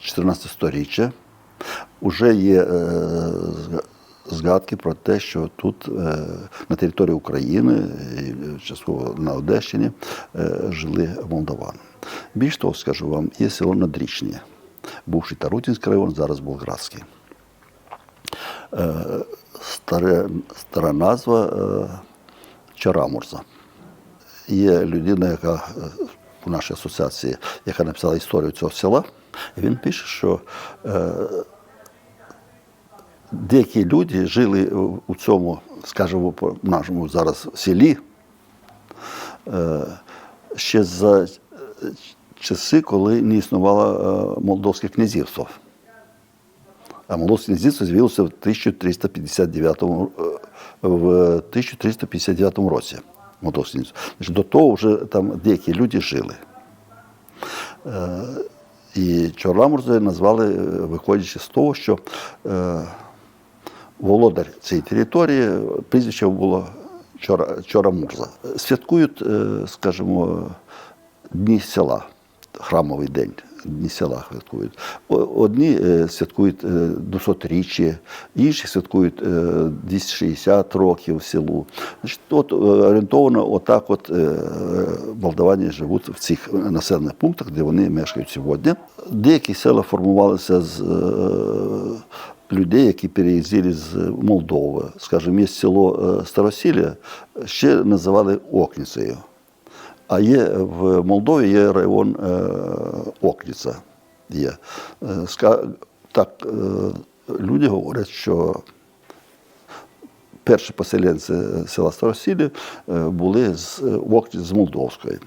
14 сторіччя. Уже є е, згадки про те, що тут е, на території України, частково на Одещині, е, жили молдавани. Більш того, скажу вам, є село Надрічне, бувший Тарутінський район, зараз Болградський. Е, старе, стара назва е, Чарамурза. Є людина, яка е, в нашій асоціації, яка написала історію цього села, він пише, що е, деякі люди жили у- цьому, скажімо, по нашому зараз селі е, ще за е, часи, коли не існувало е, Молдовське князівство. А Молдовське князівство з'явилося в 1359, е, в 1359 році. Молдовське. До того вже там деякі люди жили. І Чорламурзою назвали, е, виходячи з того, що е, володар цієї території, прізвище було Чора, Чорамурза. Святкують, е, скажімо, дні села, храмовий день. Дні села святкують. Одні е, святкують е, 200-річчя, інші святкують е, 260 років селу. Значить, от е, орієнтовано отак от е, молдавані живуть в цих населених пунктах, де вони мешкають сьогодні. Деякі села формувалися з е, людей, які переїздили з Молдови. Скажімо, є село е, Старосілля, ще називали Окніцею. А є в Молдові є район е, Є. Е, Так, е, люди говорять, що перші поселенці села Старосілля е, були з, е, з Молдовської.